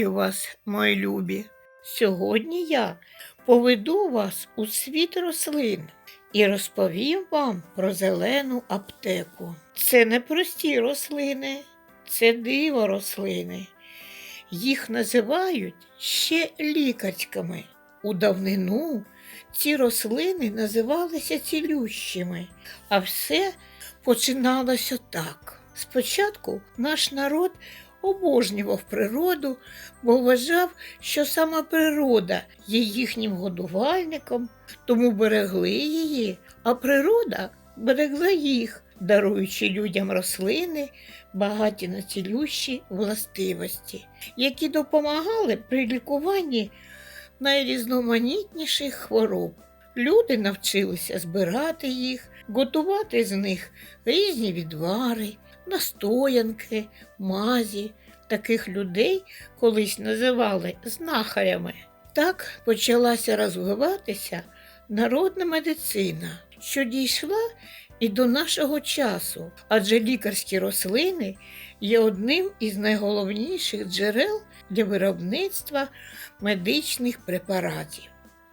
Вітаю вас, мої любі! Сьогодні я поведу вас у світ рослин і розповім вам про зелену аптеку. Це не прості рослини, це диво рослини. Їх називають ще лікарськими. У давнину ці рослини називалися цілющими, а все починалося так. Спочатку наш народ обожнював природу, бо вважав, що сама природа є їхнім годувальником, тому берегли її, а природа берегла їх, даруючи людям рослини, багаті на цілющі властивості, які допомагали при лікуванні найрізноманітніших хвороб. Люди навчилися збирати їх, готувати з них різні відвари, настоянки, мазі. Таких людей колись називали знахарями. Так почалася розвиватися народна медицина, що дійшла і до нашого часу, адже лікарські рослини є одним із найголовніших джерел для виробництва медичних препаратів.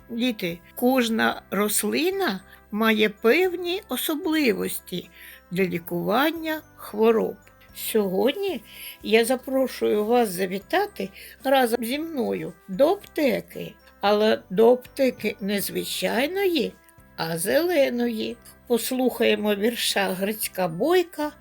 Діти, кожна рослина має певні особливості для лікування хвороб. Сьогодні я запрошую вас завітати разом зі мною до аптеки, але до аптеки не звичайної, а зеленої. Послухаємо вірша Грицька Бойка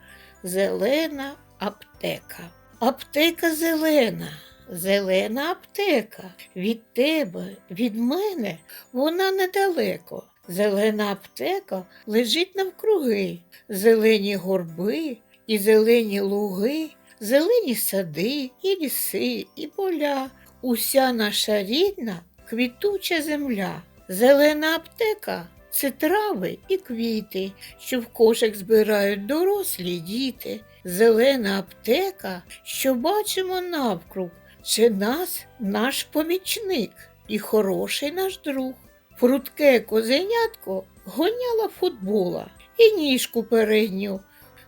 Зелена аптека. Аптека зелена, зелена аптека. Від тебе, від мене вона недалеко. Зелена аптека лежить навкруги, зелені горби і зелені луги, зелені сади, і ліси, і поля. Уся наша рідна квітуча земля. Зелена аптека це трави і квіти, що в кошик збирають дорослі діти. Зелена аптека, що бачимо навкруг, це нас наш помічник і хороший наш друг. Прудке козенятко гоняла футбола і ніжку передню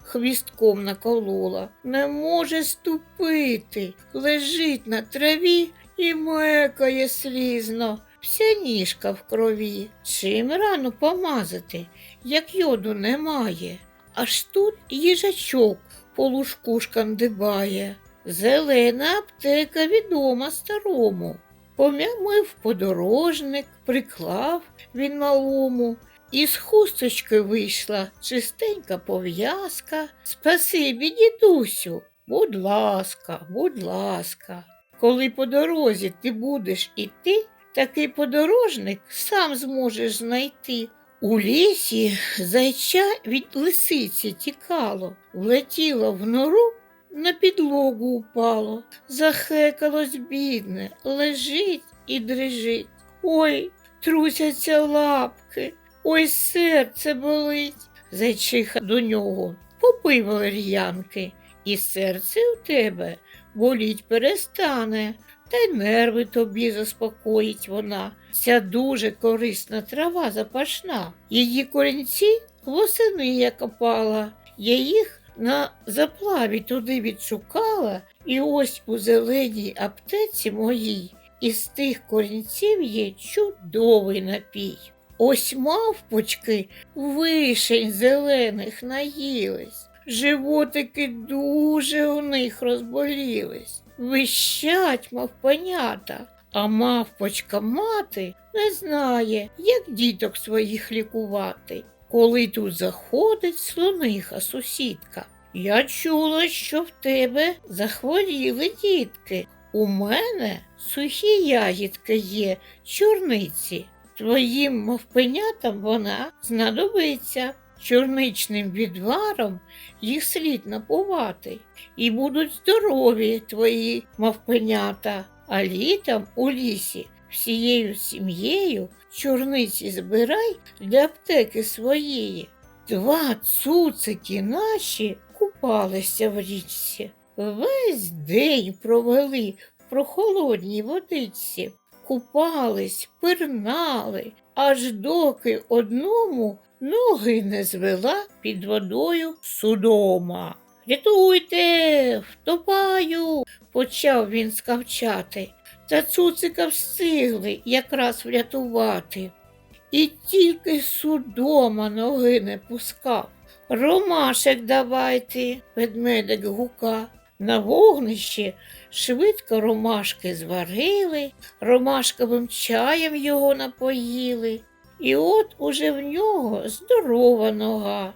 хвістком наколола. Не може ступити, лежить на траві і мекає слізно. Вся ніжка в крові. Чим рану помазати, як йоду немає. Аж тут їжачок по лужку шкандибає. Зелена аптека відома старому. Пом'ямив подорожник, приклав він малому, із хусточки вийшла чистенька пов'язка. Спасибі, дідусю, будь ласка, будь ласка. Коли по дорозі ти будеш іти, такий подорожник сам зможеш знайти. У лісі зайча від лисиці тікало, влетіло в нору, на підлогу упало, захекалось бідне, лежить і дрижить. Ой, трусяться лапки, ой, серце болить. Зайчиха до нього попий валер'янки, і серце у тебе боліть перестане, та й нерви тобі заспокоїть вона. Ця дуже корисна трава запашна. Її корінці восени я копала, я їх на заплаві туди відшукала, і ось у зеленій аптеці моїй із тих корінців є чудовий напій. Ось мавпочки вишень зелених наїлись, животики дуже у них розболілись, вищать мавпанята, а мавпочка мати не знає, як діток своїх лікувати. Коли тут заходить слониха сусідка. Я чула, що в тебе захворіли дітки. У мене сухі ягідки є, чорниці. Твоїм мовпенятам вона знадобиться. Чорничним відваром їх слід напувати, і будуть здорові твої мавпенята, а літом у лісі всією сім'єю чорниці збирай для аптеки своєї. Два цуцики наші купалися в річці. Весь день провели в прохолодній водичці, купались, пирнали, аж доки одному ноги не звела під водою судома. Рятуйте, втопаю, почав він скавчати. Та цуцика встигли якраз врятувати. І тільки судома ноги не пускав. Ромашек давайте, ведмедик гука. На вогнищі швидко ромашки зварили, ромашковим чаєм його напоїли. І от уже в нього здорова нога.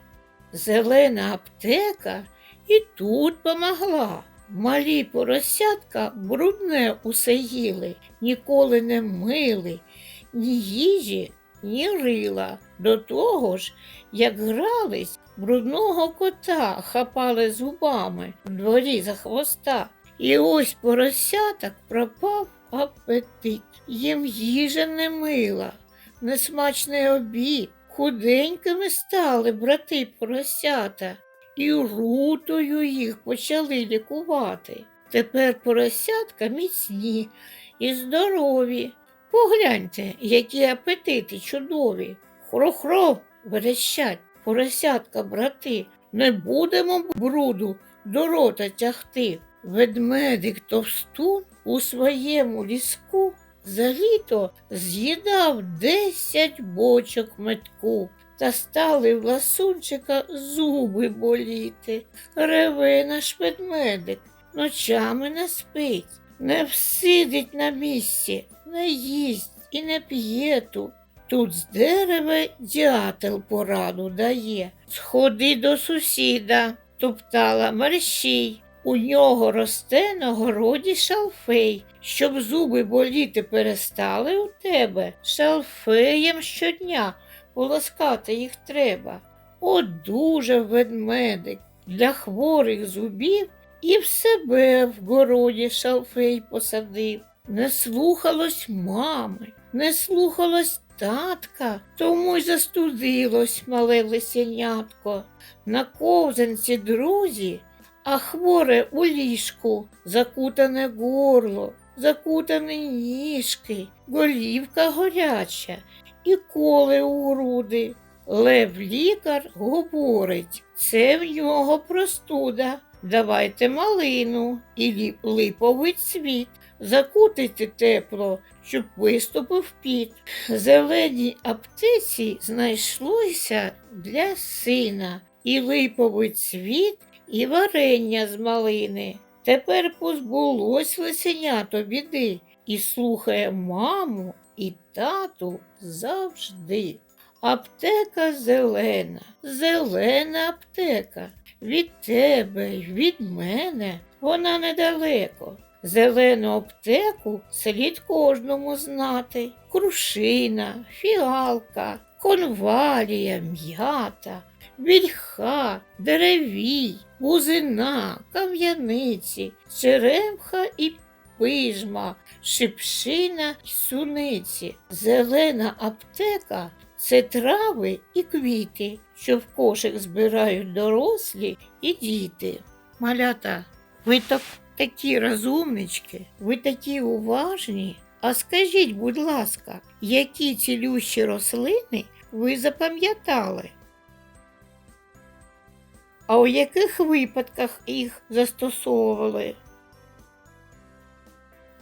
Зелена аптека і тут помогла. Малі поросятка брудне усе їли, ніколи не мили, ні їжі, ні рила. До того ж, як грались, брудного кота хапали зубами в дворі за хвоста. І ось поросяток пропав апетит. Їм їжа не мила, несмачний обід. Худенькими стали брати поросята, і рутою їх почали лікувати. Тепер поросятка міцні і здорові. Погляньте, які апетити чудові. Хро-хро, верещать, поросятка, брати, не будемо бруду до рота тягти. Ведмедик товстун у своєму ліску за літо з'їдав десять бочок метку. Та стали в ласунчика зуби боліти. Реве наш ведмедик, ночами не спить, не всидить на місці, не їсть і не п'є тут. Тут з дерева дятел пораду дає. Сходи до сусіда, топтала мерщій. У нього росте на городі шалфей, щоб зуби боліти перестали у тебе. Шалфеєм щодня полоскати їх треба. От дуже ведмедик для хворих зубів і в себе в городі шалфей посадив. Не слухалось мами, не слухалось татка, тому й застудилось мале лисенятко. На ковзанці друзі, а хворе у ліжку, закутане горло, закутані ніжки, голівка горяча і коле у груди. Лев лікар говорить, це в нього простуда. Давайте малину і липовий цвіт. Закутайте тепло, щоб виступив піт. Зеленій аптеці знайшлося для сина і липовий цвіт, і варення з малини. Тепер позбулось лисенято біди і слухає маму і тату завжди. Аптека зелена, зелена аптека. Від тебе від мене вона недалеко. Зелену аптеку слід кожному знати. Крушина, фіалка, конвалія, м'ята, вільха, деревій, бузина, кам'яниці, черемха і пижма, шипшина й суниці. Зелена аптека це трави і квіти, що в кошик збирають дорослі і діти. Малята, ви так, такі розумнички, ви такі уважні. А скажіть, будь ласка, які цілющі рослини ви запам'ятали? А у яких випадках їх застосовували?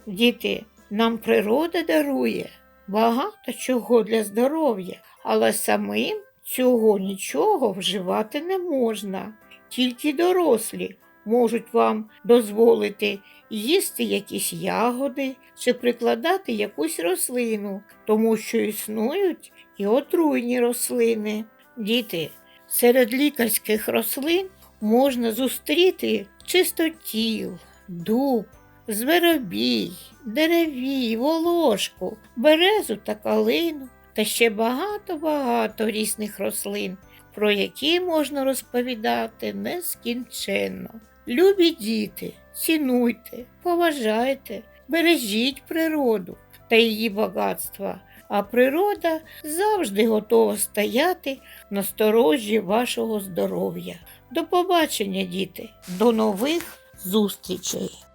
Діти, нам природа дарує багато чого для здоров'я, але самим цього нічого вживати не можна. Тільки дорослі можуть вам дозволити їсти якісь ягоди чи прикладати якусь рослину, тому що існують і отруйні рослини. Діти, серед лікарських рослин можна зустріти чистотіл, дуб, зверобій, деревій, волошку, березу та калину та ще багато-багато різних рослин, про які можна розповідати нескінченно. Любі діти, цінуйте, поважайте, бережіть природу та її багатства, а природа завжди готова стояти на сторожі вашого здоров'я. До побачення, діти, до нових зустрічей!